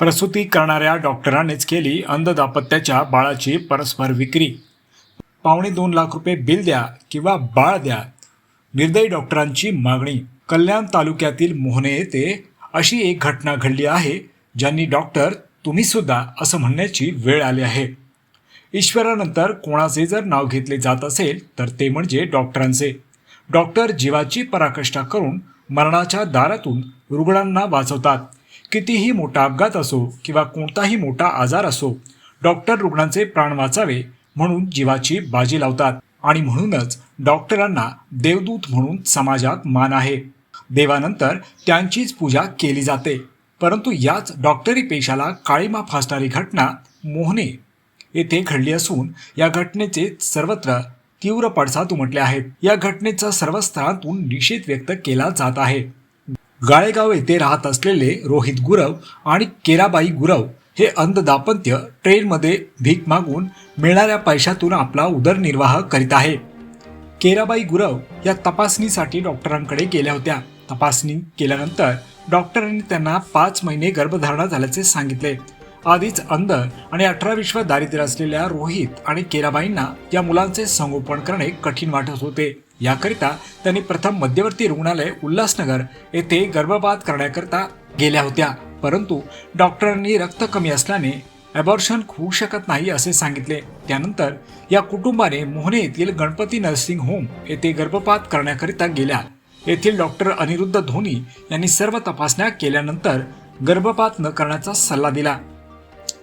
प्रसूती करणाऱ्या डॉक्टरांनीच केली अंध दाम्पत्याच्या बाळाची परस्पर विक्री. पावणे दोन लाख रुपये बिल द्या किंवा बाळ द्या निर्दयी डॉक्टरांची मागणी. कल्याण तालुक्यातील मोहने येथे अशी एक घटना घडली आहे ज्यांनी डॉक्टर तुम्ही सुद्धा असं म्हणण्याची वेळ आली आहे. ईश्वरानंतर कोणाचे जर नाव घेतले जात असेल तर ते म्हणजे डॉक्टरांचे. डॉक्टर जीवाची पराकाष्ठा करून मरणाच्या दारातून रुग्णांना वाचवतात. कितीही मोठा अपघात असो किंवा कोणताही मोठा आजार असो डॉक्टर रुग्णांचे प्राण वाचावे म्हणून जीवाची बाजी लावतात आणि म्हणूनच डॉक्टरांना देवदूत म्हणून समाजात मान आहे. देवानंतर त्यांचीच पूजा केली जाते. परंतु याच डॉक्टरी पेशाला काळीमा फासणारी घटना मोहने येथे घडली असून या घटनेचे सर्वत्र तीव्र पडसाद उमटले आहेत. या घटनेचा सर्व स्तरातून निषेध व्यक्त केला जात आहे. गाळेगाव येथे राहत असलेले रोहित गुरव आणि केराबाई गुरव हे अंध दाम्पत्य ट्रेनमध्ये भीक मागून मिळणाऱ्या पैशातून आपला उदरनिर्वाह करीत आहे. केराबाई गुरव या तपासणीसाठी डॉक्टरांकडे गेल्या होत्या. तपासणी केल्यानंतर डॉक्टरांनी त्यांना पाच महिने गर्भधारणा झाल्याचे सांगितले. आधीच अंध आणि अठरा विश्व दारिद्र्य असलेल्या रोहित आणि केराबाईंना या मुलांचे संगोपन करणे कठीण वाटत होते. याकरिता त्यांनी प्रथम मध्यवर्ती रुग्णालय उल्हासनगर येथे गर्भपात करण्याकरता गेल्या होत्या. परंतु डॉक्टरांनी रक्त कमी असल्याने अबॉर्शन होऊ शकत नाही असे सांगितले. त्यानंतर या कुटुंबाने मोहने येथील गणपती नर्सिंग होम येथे गर्भपात करण्याकरिता गेल्या. येथील डॉक्टर अनिरुद्ध धोनी यांनी सर्व तपासण्या केल्यानंतर गर्भपात न करण्याचा सल्ला दिला.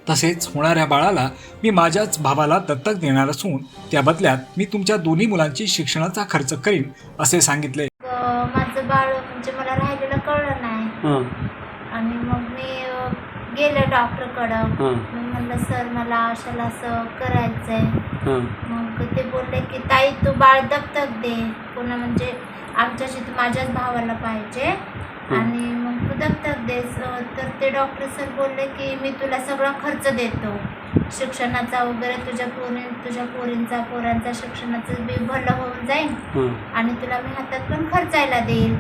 तसेच होणाऱ्या बाळाला मी माझ्याच भावाला दत्तक देणार असून त्या बदल्यात मी तुमच्या दोन्ही मुलांची शिक्षणाचा खर्च करीन असे सांगितले. माझं बाळ म्हणजे मला राहिलेलं कळलं नाही. हां. आणि मग मी गेले डॉक्टरकडं. हां. मी म्हणलं सर मला अशाला असं करायचं आहे हां. मग ते बोलले की ताई तू बाळ दत्तक दे. पुन्हा म्हणजे आमच्याशी तू माझ्याच भावाला पाहिजे. आणि मग तू दत्तक देस तर ते डॉक्टर सर बोलले की मी तुला सगळा खर्च देतो. शिक्षणाचा वगैरे तुझ्या पोरी तुझ्या पोरींचा पोरांचा शिक्षणाचं बी भलं होऊन जाईल हां. आणि तुला मी हातात पण खर्चायला देईल.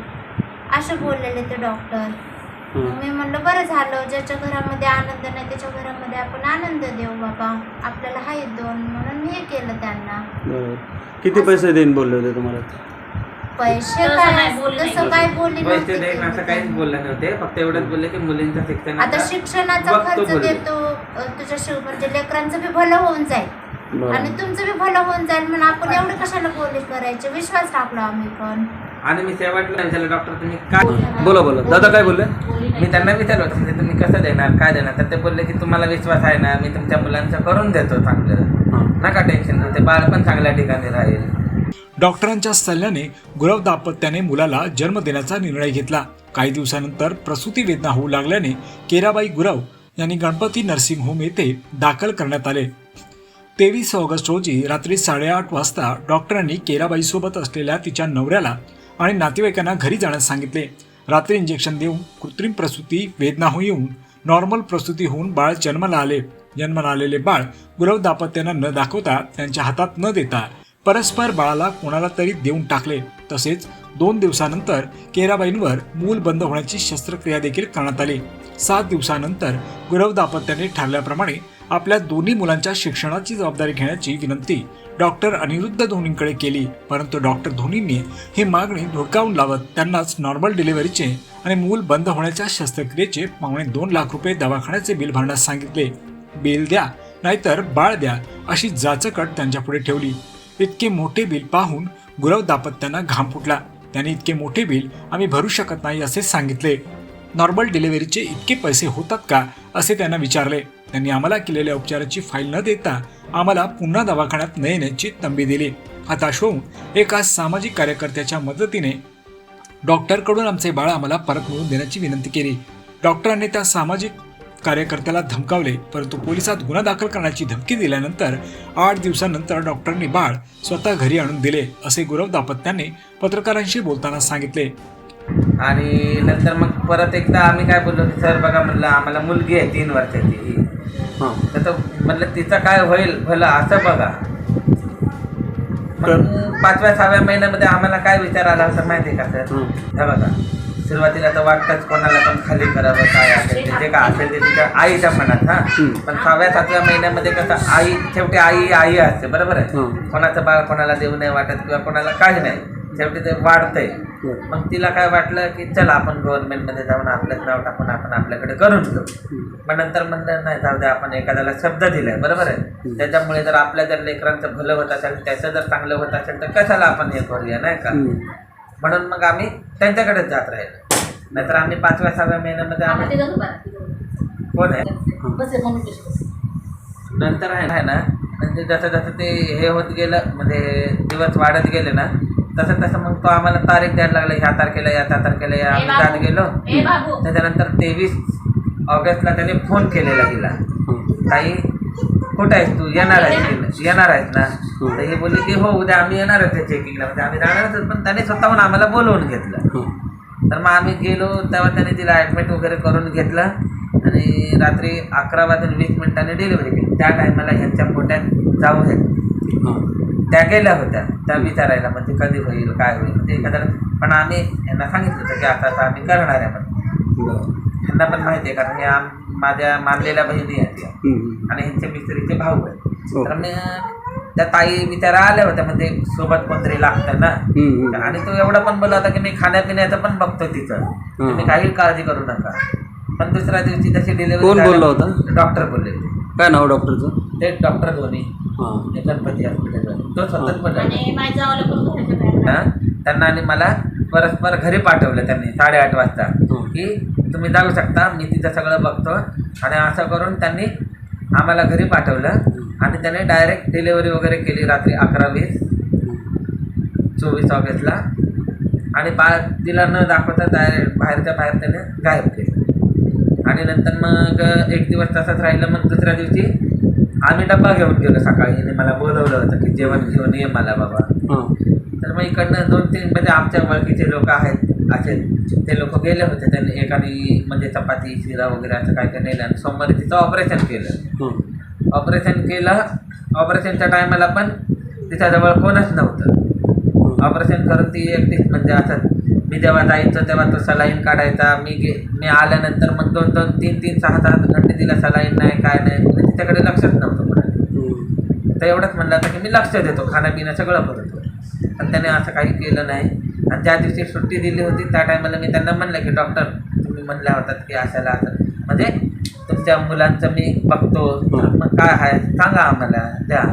असं बोललेले ते डॉक्टर मी म्हणलं बरं झालं. ज्याच्या घरामध्ये आनंद नाही त्याच्या घरामध्ये आपण आनंद देऊ बाबा. आपल्याला आहे दोन. म्हणून मी हे केलं त्यांना. किती पैसे देईन बोलले होते तुम्हाला? पैसे तसं काय? नाही बोलले नाही. तसं काय बोलले पैसे नव्हते देईन असं ते. काहीच बोलले नव्हते. फक्त एवढंच बोलले की मुलींच्या आता शिक्षणाचा शिक्षणाचा बघतो खर्च बोलले. देतो अ, तुझ्या शिव म्हणजे लेकरांचं बी भलं होऊन जाईल. आणि बरोबर तुमचं बी भलं होऊन जाईल म्हणून आपण एवढं कशाला बोली करायचे? विश्वास टाकला आम्ही पण. आणि मी शेवटला विचारलं डॉक्टर तुम्ही काय हां. बोला. बोला दादा काय बोलले? मी त्यांना विचारलं होतं म्हणजे तुम्ही कसं देणार काय देणार? तर ते बोलले की तुम्हाला विश्वास आहे ना मी तुमच्या मुलांचं करून देतो चांगलं. हां. नका टेन्शन घेऊ ते बाळ पण चांगल्या ठिकाणी राहील. डॉक्टरांच्या सल्ल्याने गुरव दाम्पत्याने मुलाला जन्म देण्याचा निर्णय घेतला. काही दिवसानंतर प्रसूती वेदना होऊ लागल्याने केराबाई गुरव यांनी गणपती नर्सिंग होम येथे दाखल करण्यात आले. तेवीस ऑगस्ट रोजी रात्री साडेआठ वाजता डॉक्टरांनी केराबाईसोबत असलेल्या तिच्या नवऱ्याला आणि नातेवाईकांना घरी जाण्यास सांगितले. रात्री इंजेक्शन देऊन कृत्रिम प्रसूती वेदना होऊन नॉर्मल प्रसूती होऊन बाळ जन्माला आले. जन्माला आलेले बाळ गुरव दाम्पत्यांना न दाखवता त्यांच्या हातात न देता परस्पर बाळाला कोणाला तरी देऊन टाकले. तसेच दोन दिवसानंतर केराबाईंवर मूल बंद होण्याची शस्त्रक्रिया देखील करण्यात आली. सात दिवसानंतर गुरव दाम्पत्याने ठरल्याप्रमाणे आपल्या दोन्ही मुलांच्या शिक्षणाची जबाबदारी घेण्याची विनंती डॉक्टर अनिरुद्ध धोनींकडे केली. परंतु डॉक्टर धोनींनी ही मागणी धुडकावून लावत त्यांनाच नॉर्मल डिलिव्हरीचे आणि मूल बंद होण्याच्या शस्त्रक्रियेचे पावणे दोन लाख रुपये दवाखान्याचे बिल भरण्यास सांगितले. बिल द्या नाहीतर बाळ द्या अशी जाचकट त्यांच्यापुढे ठेवली. इतके मोठे बिल पाहून गुरव दाम्पत्यांना घाम फुटला. त्यांनी इतके मोठे बिल आम्ही भरू शकत नाही असे सांगितले. नॉर्मल डिलिव्हरीचे इतके पैसे होतात का? असे त्यांना विचारले. त्यांनी आम्हाला केलेल्या उपचाराची फाईल न देता आम्हाला पुन्हा दवाखान्यात न येण्याची तंबी दिली. हताश होऊन एका सामाजिक कार्यकर्त्याच्या मदतीने डॉक्टरकडून आमचे बाळ आम्हाला परत मिळवून देण्याची विनंती केली. डॉक्टरांनी त्या सामाजिक कार्यकर्त्याला धमकावले परंतु पोलिसात गुन्हा दाखल करण्याची धमकी दिल्यानंतर आठ दिवसानंतर डॉक्टरांनी बाळ स्वतः घरी आणून दिले असे गुरव दाम्पत्याने पत्रकारांशी बोलताना सांगितले. आणि नंतर मग परत एकदा आम्ही काय बोललो की सर बघा म्हणलं आम्हाला मुलगी आहे तीन वर्षाची. ही. हां तर तो म्हणलं तिचं काय होईल? भलं असं बघा. पाचव्या सहाव्या महिन्यामध्ये आम्हाला काय विचार आला होता माहिती आहे का सर? बघा. सुरुवातीला तर वाटतंच कोणाला पण खाली करावं काय असेल ते. जे काय असेल ते तिच्या आईच्या मनात हा. पण सहाव्या सातव्या महिन्यामध्ये कसं आई शेवटी आई आई असते बरोबर आहे? कोणाचं बाळ कोणाला देऊ नाही वाटत किंवा कोणाला काही नाही. शेवटी ते वाढतंय. मग तिला काय वाटलं की चला आपण गव्हर्नमेंटमध्ये जाऊन आपलंच नाव टाकून आपण आपल्याकडे करून घेऊ. मग नंतर म्हणलं नाही जाऊ द्या आपण एखाद्याला शब्द दिलाय बरोबर आहे? त्याच्यामुळे जर आपल्या जर लेकरांचं भलं होत असेल त्याचं जर चांगलं होत असेल तर कशाला आपण हे करूया नाही का. म्हणून मग आम्ही त्यांच्याकडेच जात राहिलो. नाहीतर आम्ही पाचव्या सहाव्या महिन्यामध्ये आम्ही कोण आहे? नंतर आहे ना म्हणजे जसं जसं ते हे होत गेलं म्हणजे दिवस वाढत गेले ना तसं तसं मग तो आम्हाला तारीख द्यायला लागला ह्या तारखेला या त्या तारखेला या आम्ही जात गेलो. त्याच्यानंतर तेवीस ऑगस्टला त्याने फोन केलेला तिला. हां ताई कुठं आहेस तू? येणार आहेस येणार आहेस ना? तर हे बोलली की हो उद्या आम्ही येणार आहे चेकिंगला म्हणजे आम्ही जाणारच पण त्याने स्वतःहून आम्हाला बोलवून घेतलं. हां. तर मग आम्ही गेलो तेव्हा त्याने तिला ॲडमिट वगैरे करून घेतलं. आणि रात्री अकरा वाजून वीस मिनिटांनी डिलिव्हरी केली. त्या टायमाला ह्यांच्या पोट्यात जाऊ आहेत हां. त्या गेल्या होत्या. त्या विचारायला म्हणजे कधी होईल काय होईल. म्हणजे एखाद्याला पण आम्ही यांना सांगितलं होतं की आता आता आम्ही करणार आहे बरं. ह्यांना पण माहिती आहे कारण हे आम माझ्या मानलेल्या बहिणी आहेत या. हम्म. आणि ह्यांचे मिस्त्रीचे भाऊ आहेत. हो. तर मी त्या ताई विचारा आल्या होत्या म्हणजे सोबत कोणतरी लागतं ना. हम्म, हम्म. आणि तो एवढा पण बोलला होता की मी खाण्यापिण्याचं पण बघतो तिचं तुम्ही काही काळजी करू नका. पण दुसऱ्या दिवशी तशी डिलिव्हरी कोण बोलला होता? डॉक्टर बोलले. काय नाव डॉक्टरचं ते डॉक्टर धोनी. हां. गणपती हॉस्पिटल तो स्वतःच बोलला. आणि माझ्या जावाला पण घराच्या बाहेर हा? त्यांना आणि मला परस्पर घरी पाठवलं त्यांनी साडेआठ वाजता. की तुम्ही जाऊ शकता मी तिथं सगळं बघतो. आणि असं करून त्यांनी आम्हाला घरी पाठवलं. आणि त्याने डायरेक्ट डिलेवरी वगैरे केली रात्री अकरा वीस. चोवीस ऑगस्टला. आणि बाळ तिला न दाखवता डायरेक्ट बाहेरच्या बाहेर त्याने गायब केलं. आणि नंतर मग एक दिवस तसंच राहिलं मग दुसऱ्या दिवशी आम्ही डब्बा घेऊन गेलो सकाळी. मला बोलवलं होतं की जेवण घेऊन ये मला बाबा. तर मग इकडनं दोन तीन म्हणजे आमच्या ओळखीचे लोक आहेत. असे ते लोक गेले होते. त्यांनी एकाने म्हणजे चपाती शिरा वगैरे असं काय काय नेलं आणि सोमवारी तिचं ऑपरेशन केलं. ऑपरेशन केलं. ऑपरेशनच्या टायमाला पण तिच्याजवळ कोणच नव्हतं. ऑपरेशन करून ती एकटीच म्हणजे असं मी जेव्हा जायचो तेव्हा तो सलाईन काढायचा. मी गे मी आल्यानंतर मग दोन दोन तीन तीन सहा सहा घंटे तिला सलाईन नाही काय नाही. म्हणजे तिच्याकडे लक्षच नव्हतं कोणाला. तर एवढंच म्हणलं होतं की मी लक्ष देतो. खाणंपिणं सगळं करतो. पण त्याने असं काही केलं नाही. आणि ज्या दिवशी सुट्टी दिली होती त्या टायमाला मी त्यांना म्हणलं की डॉक्टर तुम्ही म्हणल्या होतात की असायला असं. म्हणजे तुमच्या मुलांचं मी बघतो. तर मग काय आहे? सांगा आम्हाला द्या.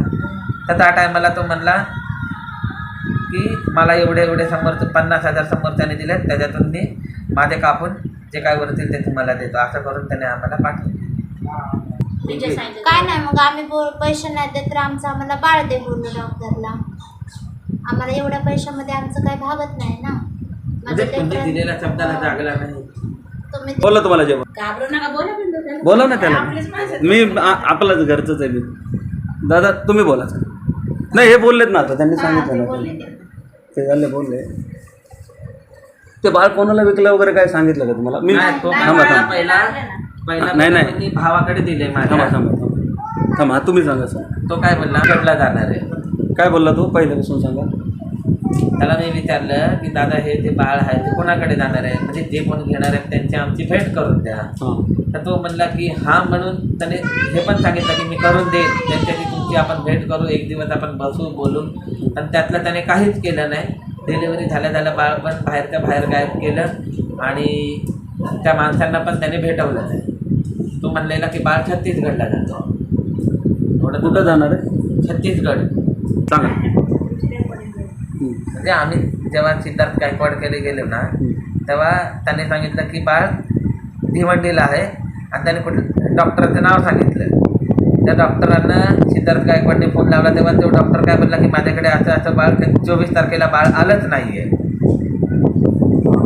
तर त्या टायमाला तो म्हणला की मला एवढे एवढे समोरचं पन्नास हजार समोरच्याने दिले त्याच्यातून मी माझे कापून जे काय वरतील ते तुम्हाला देतो. असं करून त्याने आम्हाला पाठवलं. काय नाही मग आम्ही पैसे नाही देत तर आमचं आम्हाला बाळ दे बोललो डॉक्टरला. आम्हाला एवढ्या पैशामध्ये आमचं काही भागत नाही ना. म्हणजे माझं तुम्ही लेकरं- दिलेल्या शब्दाला जागला नाही. तुम्ही बोला तुम्हाला जेवण. घाबरू नका बोला पण त्याला. बोला ना त्याला. आपलेच माणसं. मी आ- आपलंच घरचंच आहे मी. दादा तुम्ही बोला. नाही हे बोललेत ना आता त्यांनी सांगितलं ना. ते. ते झाले बोलले. ते बाळ कोणाला विकलं वगैरे काय सांगितलं का तुम्हाला? मी नाही, तो थांबा मला थांबा. पहिला पहिला नाही, नाही. भावाकडे दिले थांबा माझ्या. थांबा थांबा थांबा. तुम्ही सांगा सर. तो काय बोलला? कडला जाणार आहे. काय बोलला तो? पहिल्यापासून सांगा. त्याला मी विचारलं की दादा हे जे बाळ आहे ते कोणाकडे जाणार आहे? म्हणजे जे कोण घेणार आहेत त्यांची आमची भेट करून द्या. तर तो म्हणला की हा म्हणून त्याने हे पण सांगितलं की मी करून देईन. त्यांच्याशी तुमची आपण भेट करू. एक दिवस आपण बसू बोलून पण त्यातलं त्याने काहीच केलं नाही. डिलिव्हरी झाल्या झाल्या बाळ पण बाहेरच्या बाहेर गायब केलं आणि त्या माणसांना पण त्याने भेटवलं नाही. तो म्हणलेला की बाळ छत्तीसगडला जातो. कुठं जाणार आहे? छत्तीसगड. सांगा. म्हणजे आम्ही जेव्हा सिद्धार्थ गायकवाडकडे गेलो ना तेव्हा त्याने सांगितलं की बाळ भिवंडीला आहे. आणि त्याने कुठं डॉक्टरचं नाव सांगितलं. त्या डॉक्टरांना सिद्धार्थ गायकवाडने फोन लावला तेव्हा तो डॉक्टर काय बोलला की माझ्याकडे असं असं बाळ चोवीस तारखेला बाळ आलंच नाही आहे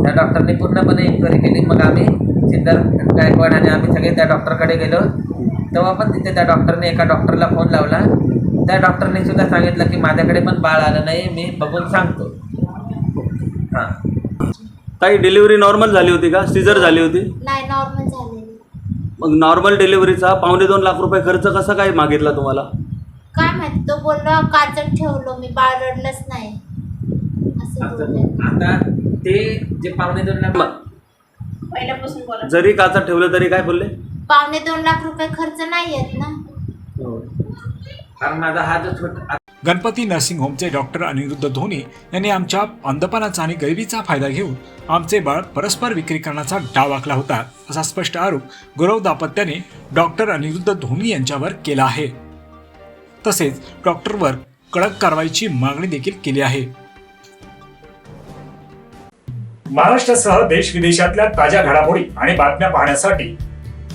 त्या डॉक्टरने पूर्णपणे इन्क्वायरी केली. मग आम्ही सिद्धार्थ गायकवाड आणि आम्ही सगळे त्या डॉक्टरकडे गेलो. तेव्हा पण तिथे त्या डॉक्टरने एका डॉक्टरला फोन लावला. त्या डॉक्टरने सुद्धा सांगितलं की माझ्याकडे पण बाळ आलं नाही मी बघून सांगतो. हां. काही डिलिव्हरी नॉर्मल झाली होती का? सिजर झाली होती? नाही नॉर्मल झालेली. मग नॉर्मल डिलिव्हरीचा पावणे दोन लाख रुपये खर्च कसा काय मागितला तुम्हाला? काय माहिती तो बोलला काचत ठेवलो मी बाळ रडलंच नाही. असं बोलले. आता ते जे पावणे दोन लाख पहिल्यापासून बोला. जरी काचा ठेवलं तरी काय बोलले? पावणे दोन लाख रुपये खर्च नाही येत ना. कारण माझा हा जो छोटा. गणपती नर्सिंग होमचे डॉक्टर अनिरुद्ध धोनी यांनी आमच्या अंधपणाचा आणि गरिबीचा फायदा घेऊन आमचे बाळ परस्पर विक्री करण्याचा डाव आखला होता असा स्पष्ट आरोप गौरव दाम्पत्याने डॉक्टर अनिरुद्ध धोनी यांच्यावर केला आहे. तसेच डॉक्टरवर कडक कारवाईची मागणी देखील केली आहे. महाराष्ट्रासह देश विदेशातल्या ताज्या घडामोडी आणि बातम्या पाहण्यासाठी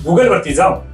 गुगलवरती जाऊन